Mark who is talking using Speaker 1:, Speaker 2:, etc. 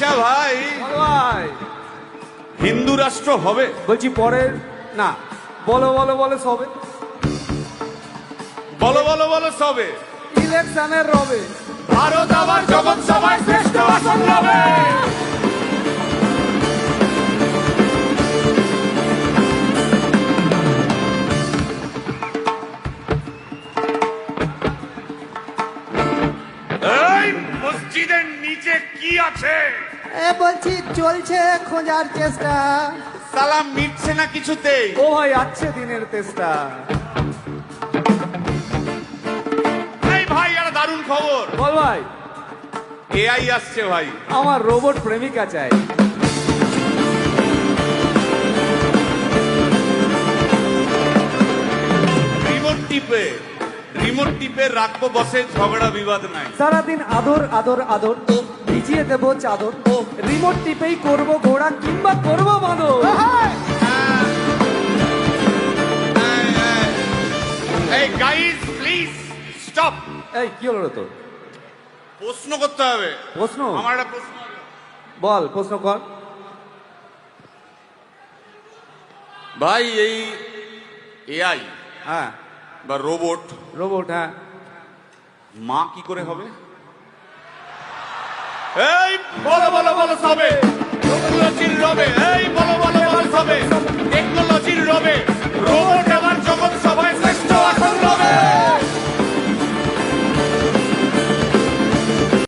Speaker 1: ঈশা ভাই। ভাই। হিন্দু রাষ্ট্র হবে?
Speaker 2: বলছি পরের না। বলো বলো বলো সবে।
Speaker 1: বলো বলো বলো সবে।
Speaker 2: ইলেকশনের রবে।
Speaker 1: ভারত আবার জগৎ মসজিদের নিচে কি আছে?
Speaker 3: এ বলছি চলছে খোঁজার চেষ্টা।
Speaker 1: সালাম মিটছে না কিছুতেই
Speaker 2: ও ভাই আছে দিনের চেষ্টা
Speaker 1: এই ভাই আর দারুণ খবর।
Speaker 2: বল ভাই।
Speaker 1: এআই আসছে ভাই।
Speaker 2: আমার রোবট প্রেমিকা চাই।
Speaker 1: রিমোট টিপে রিমোট টিপে রাখব বসে ঝগড়া বিবাদ নাই।
Speaker 2: সারাদিন আদর আদর আদর ভিজিয়ে দেবো চাদর। রিমোট টিপেই করব ঘোড়া কিংবা করব বাঁদর
Speaker 1: এই গাইজ প্লিজ স্টপ
Speaker 2: এই কি হলো তোর?
Speaker 1: প্রশ্ন করতে হবে।
Speaker 2: প্রশ্ন?
Speaker 1: আমার একটা প্রশ্ন
Speaker 2: বল প্রশ্ন কর।
Speaker 1: ভাই এই এআই
Speaker 2: হ্যাঁ।
Speaker 1: বা রোবট
Speaker 2: রোবট হ্যাঁ।
Speaker 1: মা কি করে হবে? এই বলো বলো বলো সবে। রবে। এই বলো